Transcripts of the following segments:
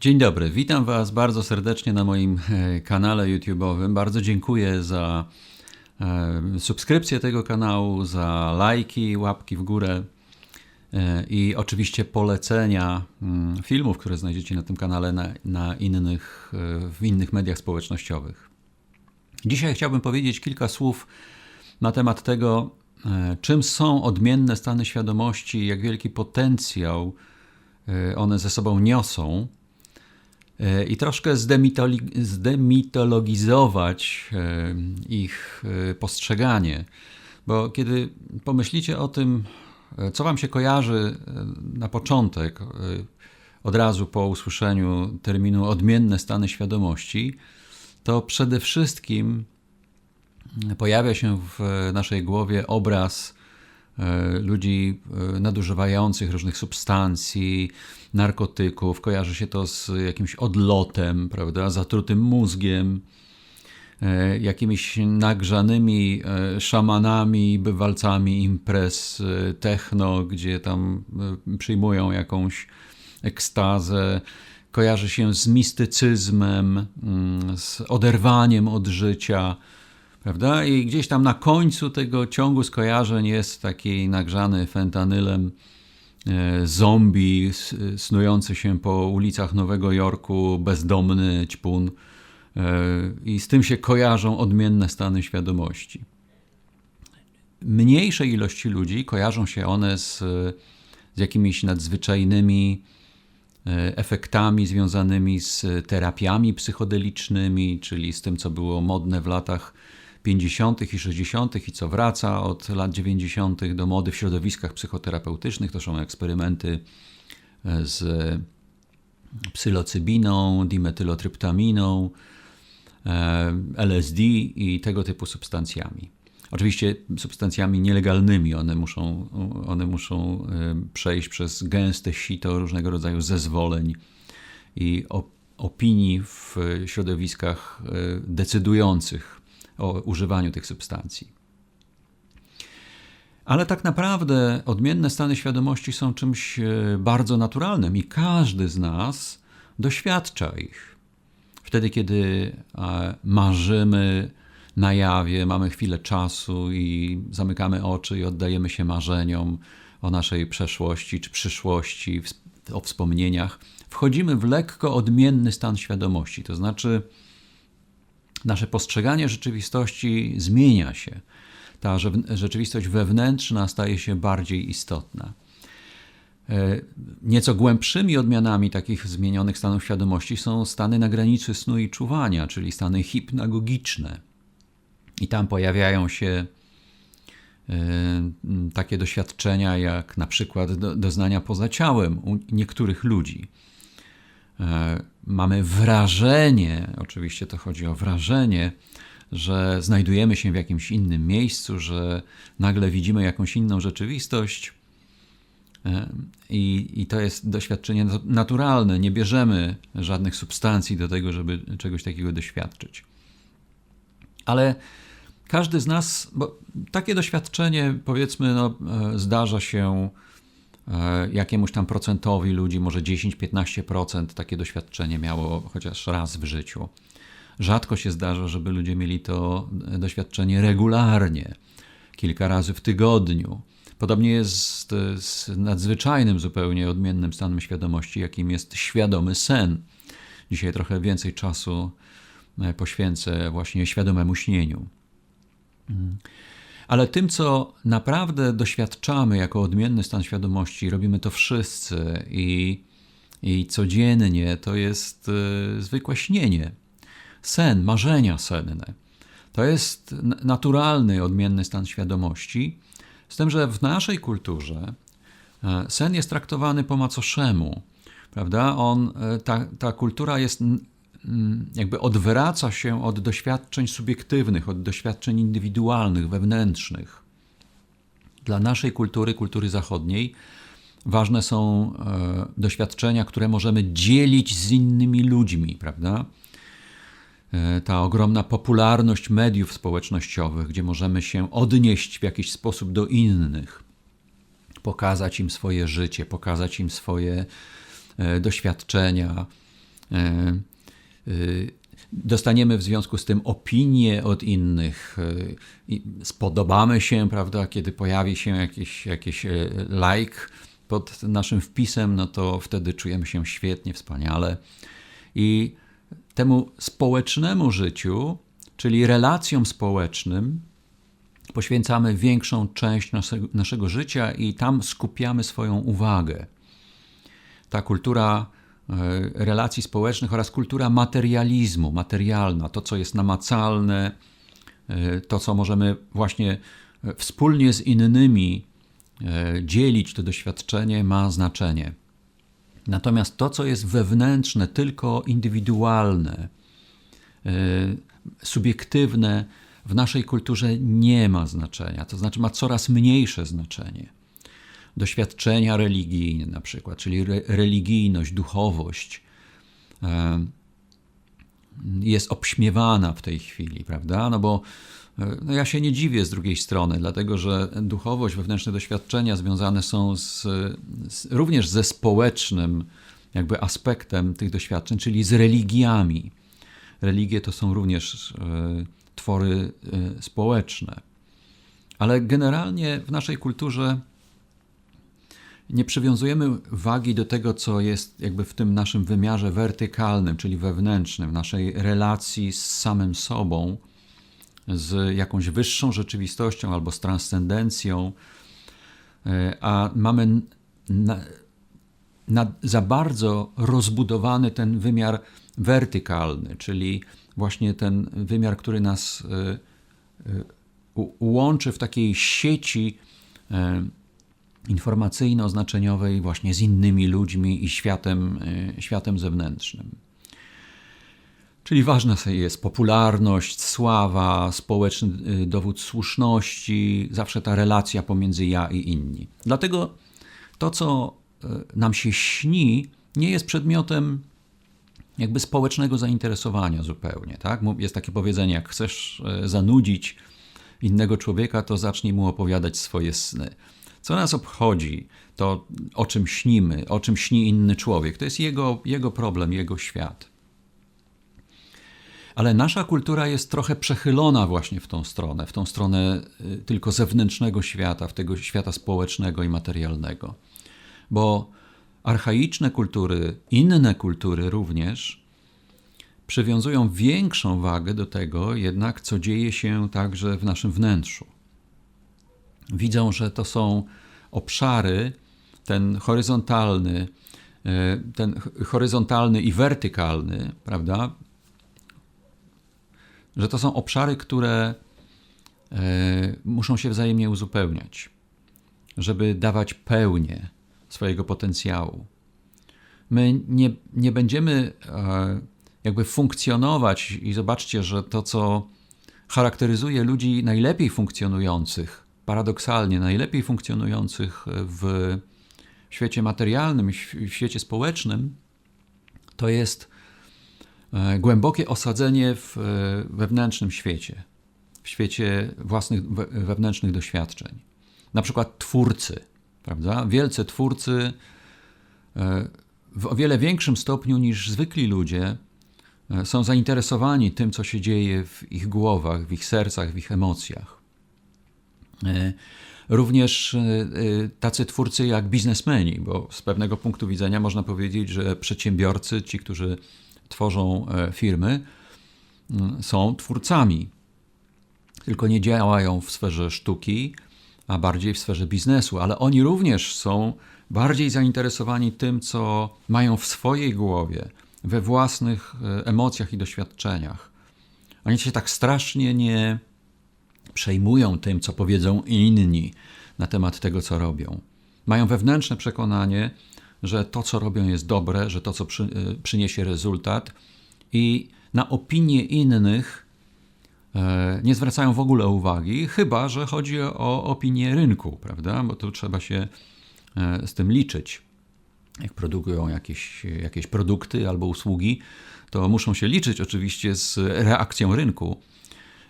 Dzień dobry, witam Was bardzo serdecznie na moim e, kanale YouTube'owym. Bardzo dziękuję za e, subskrypcję tego kanału, za lajki, łapki w górę e, i oczywiście polecenia mm, filmów, które znajdziecie na tym kanale na, na innych, w innych mediach społecznościowych. Dzisiaj chciałbym powiedzieć kilka słów na temat tego, czym są odmienne stany świadomości, jak wielki potencjał one ze sobą niosą i troszkę zdemitologizować e, ich e, postrzeganie. Bo kiedy pomyślicie o tym, e, co Wam się kojarzy na początek, od razu po usłyszeniu terminu odmienne stany świadomości, to przede wszystkim pojawia się w naszej głowie obraz E, ludzi e, nadużywających różnych substancji, narkotyków. Kojarzy się to z jakimś odlotem, prawda, zatrutym mózgiem, e, jakimiś nagrzanymi szamanami, bywalcami imprez techno, gdzie tam przyjmują jakąś ekstazę. Kojarzy się z mistycyzmem, mm, z oderwaniem od życia Prawda? I gdzieś tam na końcu tego ciągu skojarzeń jest taki nagrzany fentanylem e, zombie snujący się po ulicach Nowego Jorku, bezdomny ćpun. E, I z tym się kojarzą odmienne stany świadomości. Mniejszej ilości ludzi kojarzą się one z, z jakimiś nadzwyczajnymi e, efektami związanymi z terapiami psychodelicznymi, czyli z tym, co było modne w latach 50. i 60. i co wraca od lat 90. do mody w środowiskach psychoterapeutycznych. To są eksperymenty e, z psylocybiną, dimetylotryptaminą, e, LSD i tego typu substancjami. Oczywiście substancjami nielegalnymi. One muszą, one muszą e, przejść przez gęste sito różnego rodzaju zezwoleń i opinii w środowiskach decydujących o używaniu tych substancji. Ale tak naprawdę odmienne stany świadomości są czymś e, bardzo naturalnym i każdy z nas doświadcza ich. Wtedy, kiedy marzymy na jawie, mamy chwilę czasu i zamykamy oczy i oddajemy się marzeniom o naszej przeszłości czy przyszłości, o wspomnieniach, wchodzimy w lekko odmienny stan świadomości. To znaczy, nasze postrzeganie rzeczywistości zmienia się. Ta rzeczywistość wewnętrzna staje się bardziej istotna. E, nieco głębszymi odmianami takich zmienionych stanów świadomości są stany na granicy snu i czuwania, czyli stany hipnagogiczne. I tam pojawiają się e, takie doświadczenia, jak na przykład doznania poza ciałem u niektórych ludzi. E, mamy wrażenie, oczywiście to chodzi o wrażenie, że znajdujemy się w jakimś innym miejscu, że nagle widzimy jakąś inną rzeczywistość. E, I, I to jest doświadczenie naturalne. Nie bierzemy żadnych substancji do tego, żeby czegoś takiego doświadczyć. Ale każdy z nas, bo takie doświadczenie, powiedzmy, no, e, zdarza się jakiemuś tam procentowi ludzi, może 10-15% takie doświadczenie miało chociaż raz w życiu. Rzadko się zdarza, żeby ludzie mieli to doświadczenie regularnie, kilka razy w tygodniu. Podobnie jest z nadzwyczajnym, zupełnie odmiennym stanem świadomości, jakim jest świadomy sen. Dzisiaj trochę więcej czasu e, poświęcę właśnie świadomemu śnieniu. Ale tym, co naprawdę doświadczamy jako odmienny stan świadomości, robimy to wszyscy i, i codziennie, to jest y, zwykłe śnienie. Sen, marzenia senne. To jest naturalny, odmienny stan świadomości, z tym, że w naszej kulturze e, sen jest traktowany po macoszemu. Prawda? On, e, ta, ta kultura jest jakby odwraca się od doświadczeń subiektywnych, od doświadczeń indywidualnych, wewnętrznych. Dla naszej kultury, kultury zachodniej, ważne są e, doświadczenia, które możemy dzielić z innymi ludźmi, prawda? E, ta ogromna popularność mediów społecznościowych, gdzie możemy się odnieść w jakiś sposób do innych, pokazać im swoje życie, pokazać im swoje e, doświadczenia, dostaniemy w związku z tym opinie od innych, spodobamy się, prawda, kiedy pojawi się jakiś, jakiś like pod naszym wpisem, no to wtedy czujemy się świetnie, wspaniale. I temu społecznemu życiu, czyli relacjom społecznym, poświęcamy większą część naszego, życia i tam skupiamy swoją uwagę. Ta kultura relacji społecznych oraz kultura materializmu, materialna, to co jest namacalne, e, to co możemy właśnie e, wspólnie z innymi dzielić, to doświadczenie ma znaczenie. Natomiast to, co jest wewnętrzne, tylko indywidualne, subiektywne, w naszej kulturze nie ma znaczenia, to znaczy ma coraz mniejsze znaczenie. Doświadczenia religijne, na przykład, czyli re religijność, duchowość, e, jest obśmiewana w tej chwili, prawda? No bo e, no ja się nie dziwię z drugiej strony, dlatego że duchowość, wewnętrzne doświadczenia związane są z, z, również ze społecznym jakby aspektem tych doświadczeń, czyli z religiami. Religie to są również e, twory y, społeczne. Ale generalnie w naszej kulturze nie przywiązujemy wagi do tego, co jest jakby w tym naszym wymiarze wertykalnym, czyli wewnętrznym, naszej relacji z samym sobą, z jakąś wyższą rzeczywistością albo z transcendencją, y, a mamy na, na, za bardzo rozbudowany ten wymiar wertykalny, czyli właśnie ten wymiar, który nas e, e, łączy w takiej sieci e, informacyjno-znaczeniowej właśnie z innymi ludźmi i światem, światem zewnętrznym. Czyli ważna jest popularność, sława, społeczny dowód słuszności, zawsze ta relacja pomiędzy ja i inni. Dlatego to, co nam się śni, nie jest przedmiotem jakby społecznego zainteresowania zupełnie. Tak? Jest takie powiedzenie, jak chcesz zanudzić innego człowieka, to zacznij mu opowiadać swoje sny. Co nas obchodzi, to o czym śnimy, o czym śni inny człowiek, to jest jego, jego problem, jego świat. Ale nasza kultura jest trochę przechylona właśnie w tą stronę, w tą stronę e, tylko zewnętrznego świata, w tego świata społecznego i materialnego. Bo archaiczne kultury, inne kultury również przywiązują większą wagę do tego, jednak co dzieje się także w naszym wnętrzu. Widzą, że to są obszary, ten horyzontalny, e, ten horyzontalny i wertykalny, prawda? Że to są obszary, które e, muszą się wzajemnie uzupełniać, żeby dawać pełnię swojego potencjału. My nie, nie będziemy e, jakby funkcjonować i zobaczcie, że to, co charakteryzuje ludzi najlepiej funkcjonujących, paradoksalnie najlepiej funkcjonujących w świecie materialnym, w świecie społecznym, to jest e, głębokie osadzenie w e, wewnętrznym świecie, w świecie własnych wewnętrznych doświadczeń. Na przykład twórcy, prawda? Wielcy twórcy e, w o wiele większym stopniu niż zwykli ludzie są zainteresowani tym, co się dzieje w ich głowach, w ich sercach, w ich emocjach. E, również tacy twórcy jak biznesmeni, bo z pewnego punktu widzenia można powiedzieć, że przedsiębiorcy, ci, którzy tworzą firmy, są twórcami. Tylko nie działają w sferze sztuki, a bardziej w sferze biznesu, ale oni również są bardziej zainteresowani tym, co mają w swojej głowie, we własnych e, emocjach i doświadczeniach. Oni się tak strasznie nie przejmują tym, co powiedzą inni na temat tego, co robią. Mają wewnętrzne przekonanie, że to, co robią, jest dobre, że to, co przy, e, przyniesie rezultat, i na opinie innych E, nie zwracają w ogóle uwagi, chyba że chodzi o opinię rynku, prawda? Bo tu trzeba się e, z tym liczyć. Jak produkują jakieś, jakieś produkty albo usługi, to muszą się liczyć oczywiście z reakcją rynku.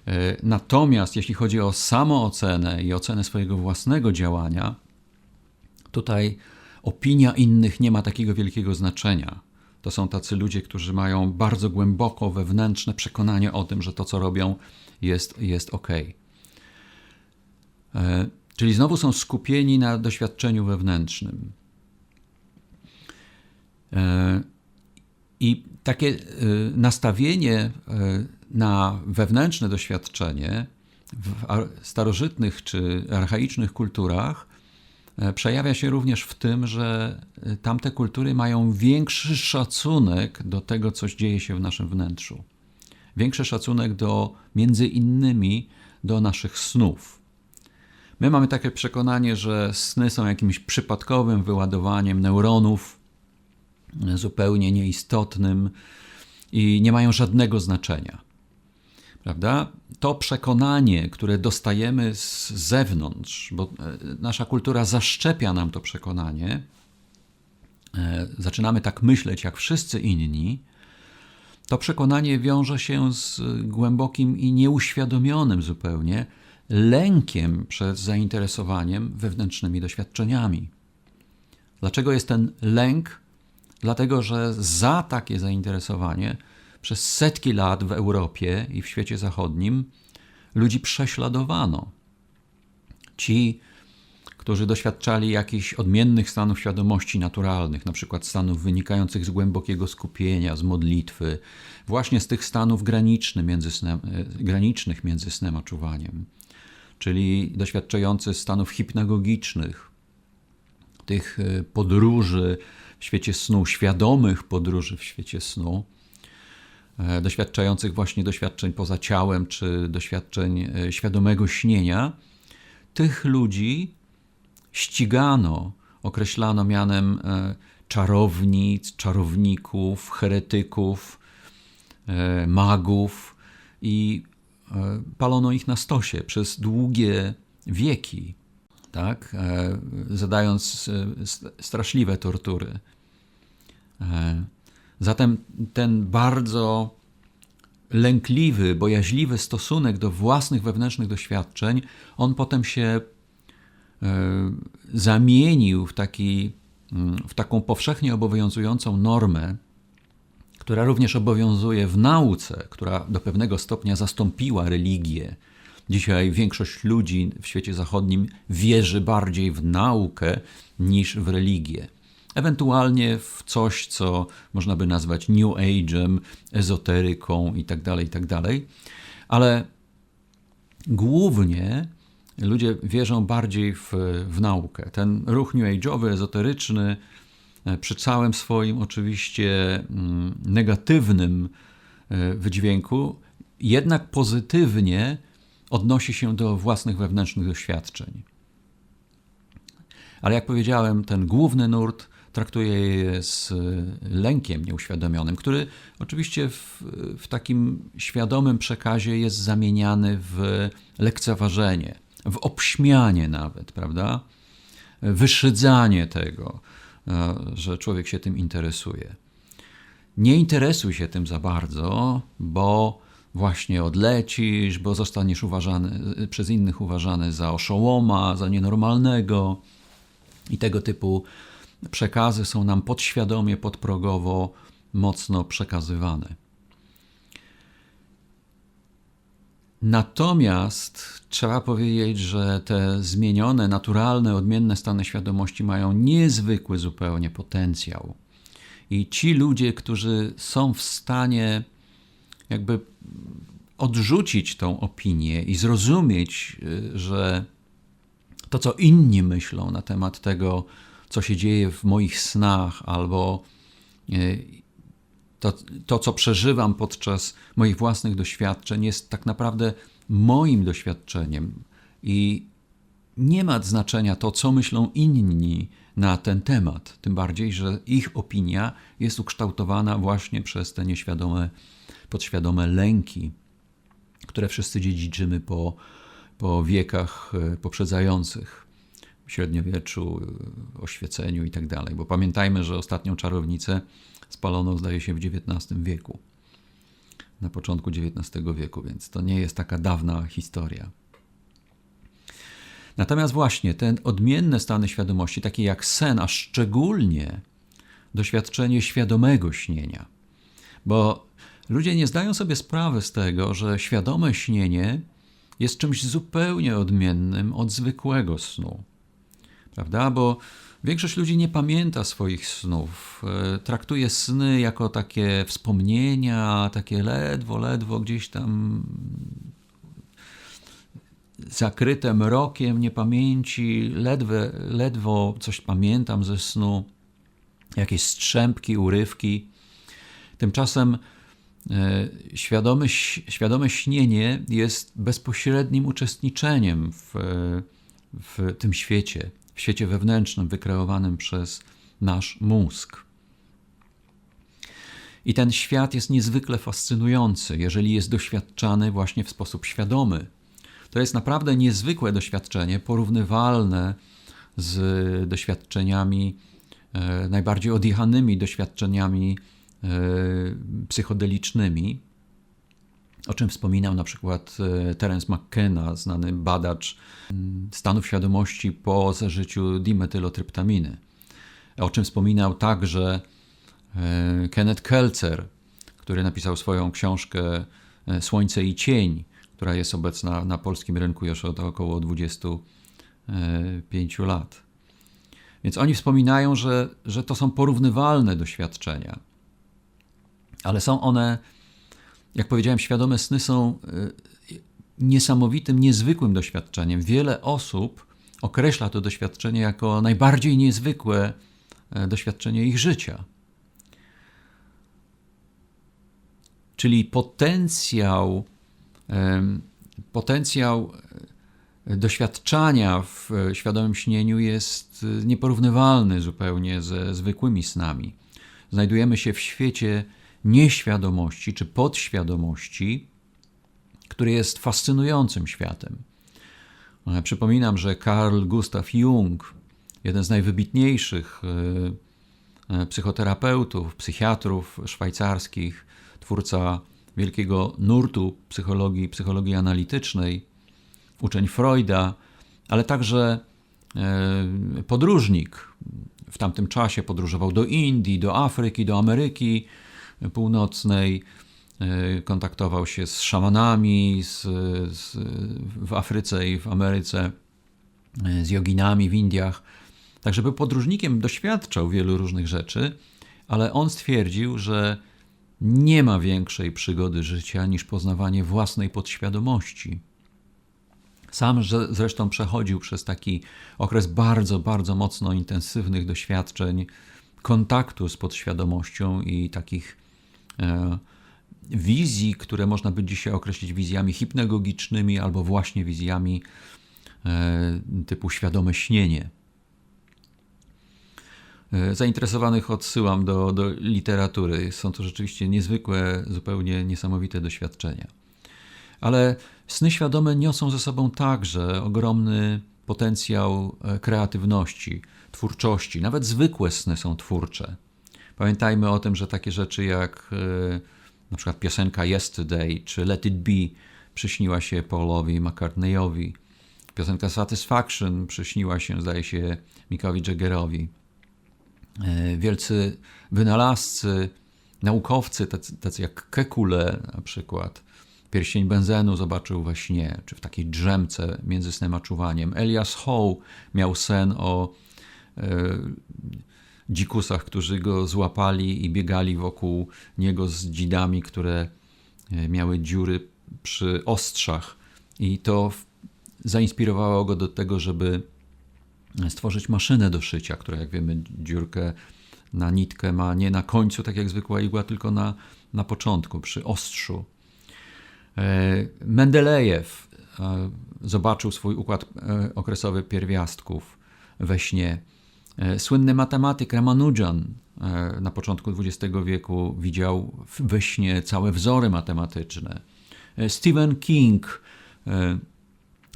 E, natomiast jeśli chodzi o samoocenę i ocenę swojego własnego działania, tutaj opinia innych nie ma takiego wielkiego znaczenia. To są tacy ludzie, którzy mają bardzo głęboko wewnętrzne przekonanie o tym, że to, co robią, jest, jest ok. Czyli znowu są skupieni na doświadczeniu wewnętrznym. E, I takie e, nastawienie e, na wewnętrzne doświadczenie w starożytnych czy archaicznych kulturach przejawia się również w tym, że tamte kultury mają większy szacunek do tego, co dzieje się w naszym wnętrzu. Większy szacunek do, między innymi, do naszych snów. My mamy takie przekonanie, że sny są jakimś przypadkowym wyładowaniem neuronów, zupełnie nieistotnym i nie mają żadnego znaczenia. Prawda? To przekonanie, które dostajemy z zewnątrz, bo e, nasza kultura zaszczepia nam to przekonanie, e, zaczynamy tak myśleć jak wszyscy inni, to przekonanie wiąże się z głębokim i nieuświadomionym zupełnie lękiem przed zainteresowaniem wewnętrznymi doświadczeniami. Dlaczego jest ten lęk? Dlatego, że za takie zainteresowanie przez setki lat w Europie i w świecie zachodnim ludzi prześladowano. Ci, którzy doświadczali jakichś odmiennych stanów świadomości naturalnych, na przykład stanów wynikających z głębokiego skupienia, z modlitwy, właśnie z tych stanów granicznych między snem, e, granicznych między snem a czuwaniem, czyli doświadczający stanów hipnagogicznych, tych e, podróży w świecie snu, świadomych podróży w świecie snu, doświadczających właśnie doświadczeń poza ciałem czy doświadczeń świadomego śnienia, tych ludzi ścigano, określano mianem e, czarownic, czarowników, heretyków, e, magów i e, palono ich na stosie przez długie wieki, tak? zadając straszliwe tortury. Zatem ten bardzo lękliwy, bojaźliwy stosunek do własnych wewnętrznych doświadczeń, on potem się E, zamienił w, taki, mm, w taką powszechnie obowiązującą normę, która również obowiązuje w nauce, która do pewnego stopnia zastąpiła religię. Dzisiaj większość ludzi w świecie zachodnim wierzy bardziej w naukę niż w religię. Ewentualnie w coś, co można by nazwać New Age'em, ezoteryką itd., tak itd. Tak Ale głównie ludzie wierzą bardziej w, w naukę. Ten ruch New Age'owy, ezoteryczny, e, przy całym swoim oczywiście mm, negatywnym e, wydźwięku, jednak pozytywnie odnosi się do własnych wewnętrznych doświadczeń. Ale jak powiedziałem, ten główny nurt traktuje je z lękiem nieuświadomionym, który oczywiście w, w takim świadomym przekazie jest zamieniany w lekceważenie w obśmianie nawet, prawda? Wyszydzanie tego, e, że człowiek się tym interesuje. Nie interesuj się tym za bardzo, bo właśnie odlecisz, bo zostaniesz uważany, przez innych uważany za oszołoma, za nienormalnego. I tego typu przekazy są nam podświadomie, podprogowo mocno przekazywane. Natomiast trzeba powiedzieć, że te zmienione, naturalne, odmienne stany świadomości mają niezwykły zupełnie potencjał. I ci ludzie, którzy są w stanie jakby odrzucić tą opinię i zrozumieć, y, że to, co inni myślą na temat tego, co się dzieje w moich snach, albo y, to, to, co przeżywam podczas moich własnych doświadczeń, jest tak naprawdę moim doświadczeniem i nie ma znaczenia to, co myślą inni na ten temat. Tym bardziej, że ich opinia jest ukształtowana właśnie przez te nieświadome, podświadome lęki, które wszyscy dziedziczymy po, po wiekach e, poprzedzających średniowieczu, e, oświeceniu i tak dalej. Bo pamiętajmy, że ostatnią czarownicę spalono, zdaje się, w XIX wieku, na początku XIX wieku, więc to nie jest taka dawna historia. Natomiast właśnie te odmienne stany świadomości, takie jak sen, a szczególnie doświadczenie świadomego śnienia. Bo ludzie nie zdają sobie sprawy z tego, że świadome śnienie jest czymś zupełnie odmiennym od zwykłego snu. Prawda? Bo większość ludzi nie pamięta swoich snów. E, traktuje sny jako takie wspomnienia, takie ledwo, ledwo gdzieś tam zakryte mrokiem niepamięci, ledwe, ledwo coś pamiętam ze snu, jakieś strzępki, urywki. Tymczasem e, świadome, świadome śnienie jest bezpośrednim uczestniczeniem w, w tym świecie, w świecie wewnętrznym wykreowanym przez nasz mózg. I ten świat jest niezwykle fascynujący, jeżeli jest doświadczany właśnie w sposób świadomy. To jest naprawdę niezwykłe doświadczenie, porównywalne z doświadczeniami, e, najbardziej odjechanymi doświadczeniami e, psychodelicznymi, o czym wspominał na przykład e, Terence McKenna, znany badacz stanów świadomości po zażyciu dimetylotryptaminy. O czym wspominał także Kenneth Kelcer, który napisał swoją książkę Słońce i cień, która jest obecna na polskim rynku już od około 25 lat. Więc oni wspominają, że, że to są porównywalne doświadczenia, ale są one, jak powiedziałem, świadome sny są e, niesamowitym, niezwykłym doświadczeniem. Wiele osób określa to doświadczenie jako najbardziej niezwykłe e, doświadczenie ich życia. Czyli potencjał potencjał e, doświadczania w e, świadomym śnieniu jest nieporównywalny zupełnie ze zwykłymi snami. Znajdujemy się w świecie nieświadomości czy podświadomości, który jest fascynującym światem. Przypominam, że Carl Gustav Jung, jeden z najwybitniejszych psychoterapeutów, psychiatrów szwajcarskich, twórca wielkiego nurtu psychologii, psychologii analitycznej, uczeń Freuda, ale także e, podróżnik. W tamtym czasie podróżował do Indii, do Afryki, do Ameryki Północnej, e, kontaktował się z szamanami z, z, w Afryce i w Ameryce, e, z joginami w Indiach. Także był podróżnikiem, doświadczał wielu różnych rzeczy, ale on stwierdził, że nie ma większej przygody życia niż poznawanie własnej podświadomości. Sam zresztą przechodził przez taki okres bardzo, bardzo mocno intensywnych doświadczeń, kontaktu z podświadomością i takich wizji, które można by dzisiaj określić wizjami hipnagogicznymi albo właśnie wizjami e, typu świadome śnienie. E, zainteresowanych odsyłam do, do literatury. Są to rzeczywiście niezwykłe, zupełnie niesamowite doświadczenia. Ale sny świadome niosą ze sobą także ogromny potencjał e, kreatywności, twórczości. Nawet zwykłe sny są twórcze. Pamiętajmy o tym, że takie rzeczy jak e, na przykład piosenka Yesterday czy Let It Be przyśniła się Paulowi McCartneyowi. Piosenka Satisfaction przyśniła się, zdaje się, Mickowi Jaggerowi. E, wielcy wynalazcy, naukowcy, tacy, tacy jak Kekule na przykład, pierścień benzenu zobaczył we śnie, czy w takiej drzemce między snem a czuwaniem. Elias Howe miał sen o e, dzikusach, którzy go złapali i biegali wokół niego z dzidami, które e, miały dziury przy ostrzach. I to zainspirowało go do tego, żeby stworzyć maszynę do szycia, która jak wiemy dziurkę na nitkę ma nie na końcu, tak jak zwykła igła, tylko na, na początku, przy ostrzu. E, Mendelejew e, zobaczył swój układ okresowy pierwiastków we śnie. Słynny matematyk Ramanujan na początku XX wieku widział we śnie całe wzory matematyczne. Stephen King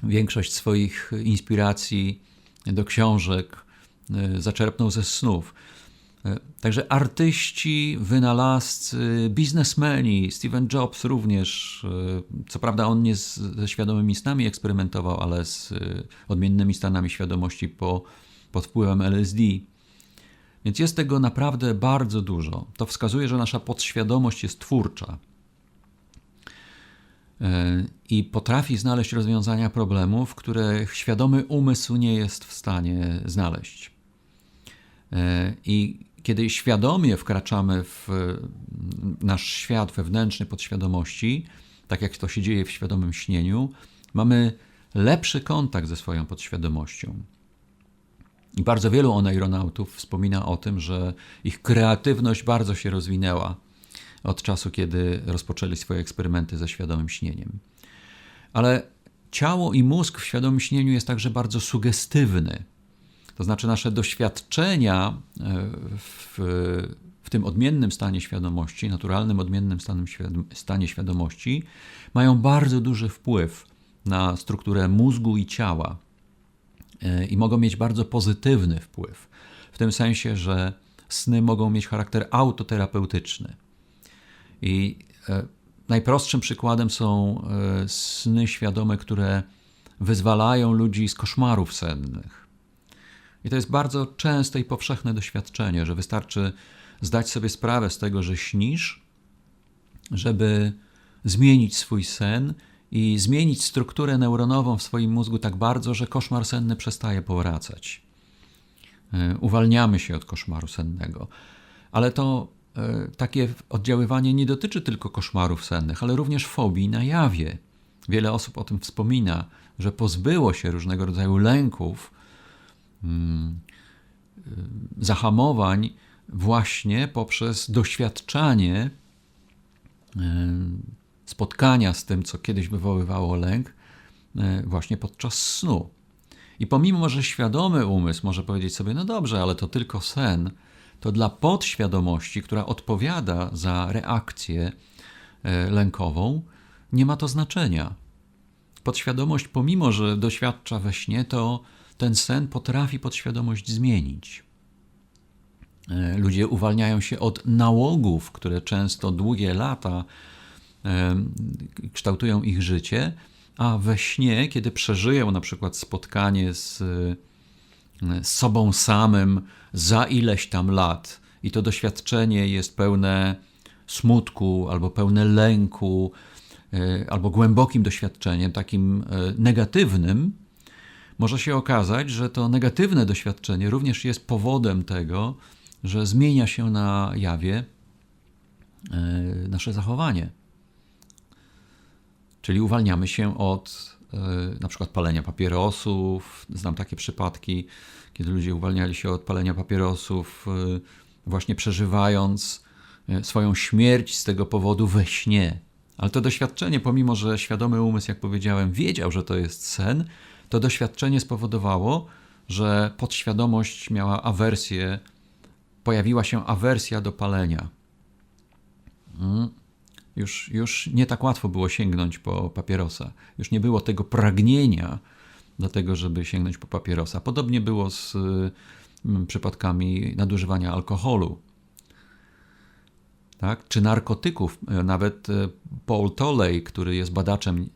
większość swoich inspiracji do książek, e, zaczerpnął ze snów. E, także artyści, wynalazcy, biznesmeni, Steven Jobs również, e, co prawda on nie z, ze świadomymi snami eksperymentował, ale z odmiennymi stanami świadomości po, pod wpływem LSD. Więc jest tego naprawdę bardzo dużo. To wskazuje, że nasza podświadomość jest twórcza e, i potrafi znaleźć rozwiązania problemów, które świadomy umysł nie jest w stanie znaleźć. E, I kiedy świadomie wkraczamy w nasz świat wewnętrzny podświadomości, tak jak to się dzieje w świadomym śnieniu, mamy lepszy kontakt ze swoją podświadomością. I bardzo wielu oneironautów wspomina o tym, że ich kreatywność bardzo się rozwinęła od czasu, kiedy rozpoczęli swoje eksperymenty ze świadomym śnieniem. Ale ciało i mózg w świadomym śnieniu jest także bardzo sugestywny. To znaczy, nasze doświadczenia e, w, w tym odmiennym stanie świadomości, naturalnym odmiennym stanem, stanie świadomości, mają bardzo duży wpływ na strukturę mózgu i ciała i mogą mieć bardzo pozytywny wpływ. W tym sensie, że sny mogą mieć charakter autoterapeutyczny. I e, najprostszym przykładem są sny świadome, które wyzwalają ludzi z koszmarów sennych. I to jest bardzo częste i powszechne doświadczenie, że wystarczy zdać sobie sprawę z tego, że śnisz, żeby zmienić swój sen i zmienić strukturę neuronową w swoim mózgu tak bardzo, że koszmar senny przestaje powracać. E, uwalniamy się od koszmaru sennego. Ale to e, takie oddziaływanie nie dotyczy tylko koszmarów sennych, ale również fobii na jawie. Wiele osób o tym wspomina, że pozbyło się różnego rodzaju lęków, Mm, y, zahamowań właśnie poprzez doświadczanie spotkania z tym, co kiedyś wywoływało lęk, y, właśnie podczas snu. I pomimo, że świadomy umysł może powiedzieć sobie, no dobrze, ale to tylko sen, to dla podświadomości, która odpowiada za reakcję lękową, nie ma to znaczenia. Podświadomość, pomimo że doświadcza we śnie, to ten sen potrafi podświadomość zmienić. E, ludzie uwalniają się od nałogów, które często długie lata e, kształtują ich życie, a we śnie, kiedy przeżyją na przykład spotkanie z, sobą samym za ileś tam lat, i to doświadczenie jest pełne smutku albo pełne lęku, e, albo głębokim doświadczeniem, takim negatywnym, może się okazać, że to negatywne doświadczenie również jest powodem tego, że zmienia się na jawie e, nasze zachowanie. Czyli uwalniamy się od e, na przykład palenia papierosów. Znam takie przypadki, kiedy ludzie uwalniali się od palenia papierosów, e, właśnie przeżywając swoją śmierć z tego powodu we śnie. Ale to doświadczenie, pomimo że świadomy umysł, jak powiedziałem, wiedział, że to jest sen, to doświadczenie spowodowało, że podświadomość miała awersję, pojawiła się awersja do palenia. Mm. Już, już nie tak łatwo było sięgnąć po papierosa. Już nie było tego pragnienia do tego, żeby sięgnąć po papierosa. Podobnie było z mm, przypadkami nadużywania alkoholu. Tak? Czy narkotyków. Nawet e, Paul Tolley, który jest badaczem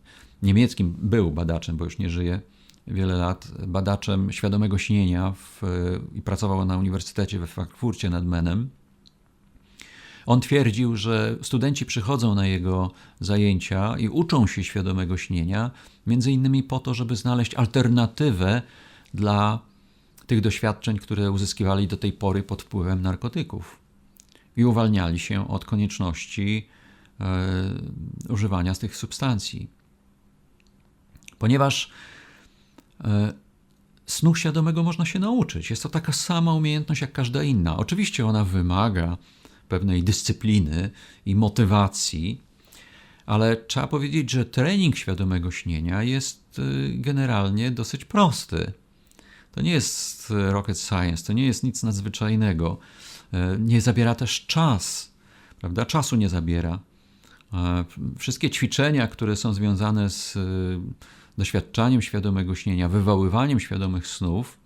niemieckim, był badaczem, bo już nie żyje, wiele lat badaczem świadomego śnienia w, i pracował na Uniwersytecie we Frankfurcie nad Menem. On twierdził, że studenci przychodzą na jego zajęcia i uczą się świadomego śnienia, między innymi po to, żeby znaleźć alternatywę dla tych doświadczeń, które uzyskiwali do tej pory pod wpływem narkotyków. I uwalniali się od konieczności e, używania tych substancji. Ponieważ E, snu świadomego można się nauczyć. Jest to taka sama umiejętność jak każda inna. Oczywiście ona wymaga pewnej dyscypliny i motywacji, ale trzeba powiedzieć, że trening świadomego śnienia jest e, generalnie dosyć prosty. To nie jest rocket science, to nie jest nic nadzwyczajnego. E, nie zabiera też czas, prawda? Czasu nie zabiera. Wszystkie ćwiczenia, które są związane z doświadczaniem świadomego śnienia, wywoływaniem świadomych snów,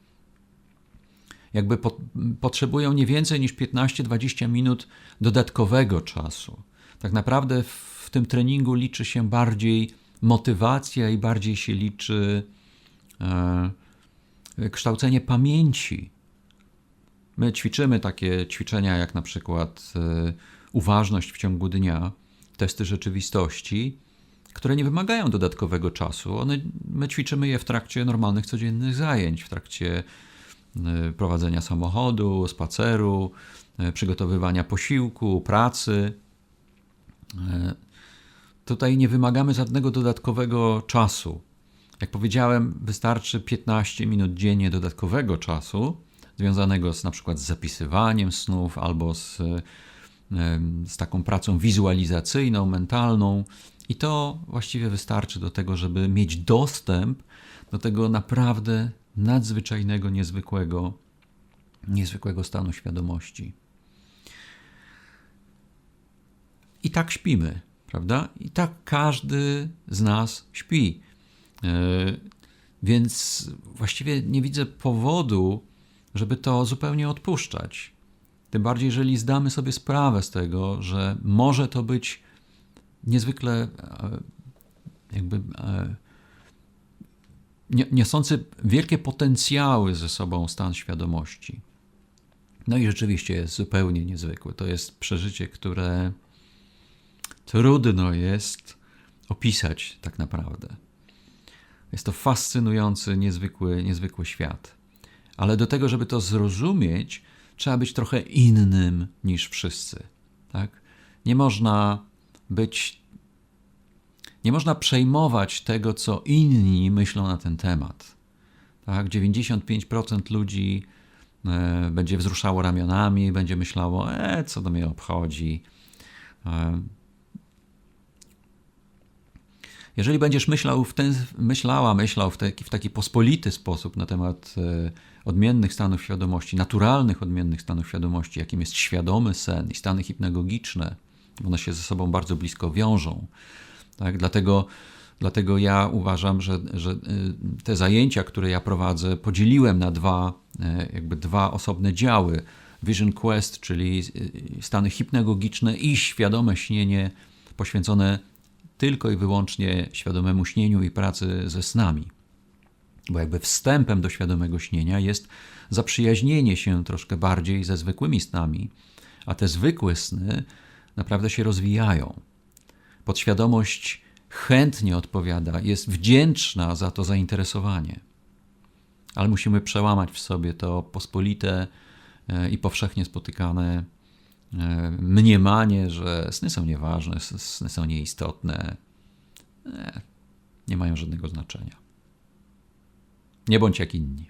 jakby po, potrzebują nie więcej niż 15-20 minut dodatkowego czasu. Tak naprawdę w tym treningu liczy się bardziej motywacja i bardziej się liczy e, kształcenie pamięci. My ćwiczymy takie ćwiczenia jak na przykład e, uważność w ciągu dnia, testy rzeczywistości, które nie wymagają dodatkowego czasu. One, my ćwiczymy je w trakcie normalnych, codziennych zajęć, w trakcie prowadzenia samochodu, spaceru, e, przygotowywania posiłku, pracy. E, Tutaj nie wymagamy żadnego dodatkowego czasu. Jak powiedziałem, wystarczy 15 minut dziennie dodatkowego czasu, związanego z na przykład z zapisywaniem snów albo z, z taką pracą wizualizacyjną, mentalną. I to właściwie wystarczy do tego, żeby mieć dostęp do tego naprawdę nadzwyczajnego, niezwykłego, niezwykłego stanu świadomości. I tak śpimy, prawda? I tak każdy z nas śpi. E, Więc właściwie nie widzę powodu, żeby to zupełnie odpuszczać. Tym bardziej, jeżeli zdamy sobie sprawę z tego, że może to być niezwykle e, jakby e, niosący wielkie potencjały ze sobą stan świadomości. No i rzeczywiście jest zupełnie niezwykły. To jest przeżycie, które trudno jest opisać tak naprawdę. Jest to fascynujący, niezwykły, niezwykły świat. Ale do tego, żeby to zrozumieć, trzeba być trochę innym niż wszyscy. Tak? Nie można być. Nie można przejmować tego, co inni myślą na ten temat. Tak? 95% ludzi e, będzie wzruszało ramionami, będzie myślało, e, co to mnie obchodzi. E, jeżeli będziesz myślał w ten, myślała, myślał w taki, w taki pospolity sposób na temat e, odmiennych stanów świadomości, naturalnych odmiennych stanów świadomości, jakim jest świadomy sen i stany hipnagogiczne, one się ze sobą bardzo blisko wiążą. Tak? Dlatego, dlatego ja uważam, że, że e, te zajęcia, które ja prowadzę, podzieliłem na dwa, e, jakby dwa osobne działy. Vision Quest, czyli e, stany hipnagogiczne i świadome śnienie poświęcone tylko i wyłącznie świadomemu śnieniu i pracy ze snami. Bo jakby wstępem do świadomego śnienia jest zaprzyjaźnienie się troszkę bardziej ze zwykłymi snami, a te zwykłe sny naprawdę się rozwijają. Podświadomość chętnie odpowiada, jest wdzięczna za to zainteresowanie. Ale musimy przełamać w sobie to pospolite e, i powszechnie spotykane e, mniemanie, że sny są nieważne, sny są nieistotne, e, nie mają żadnego znaczenia. Nie bądź jak inni.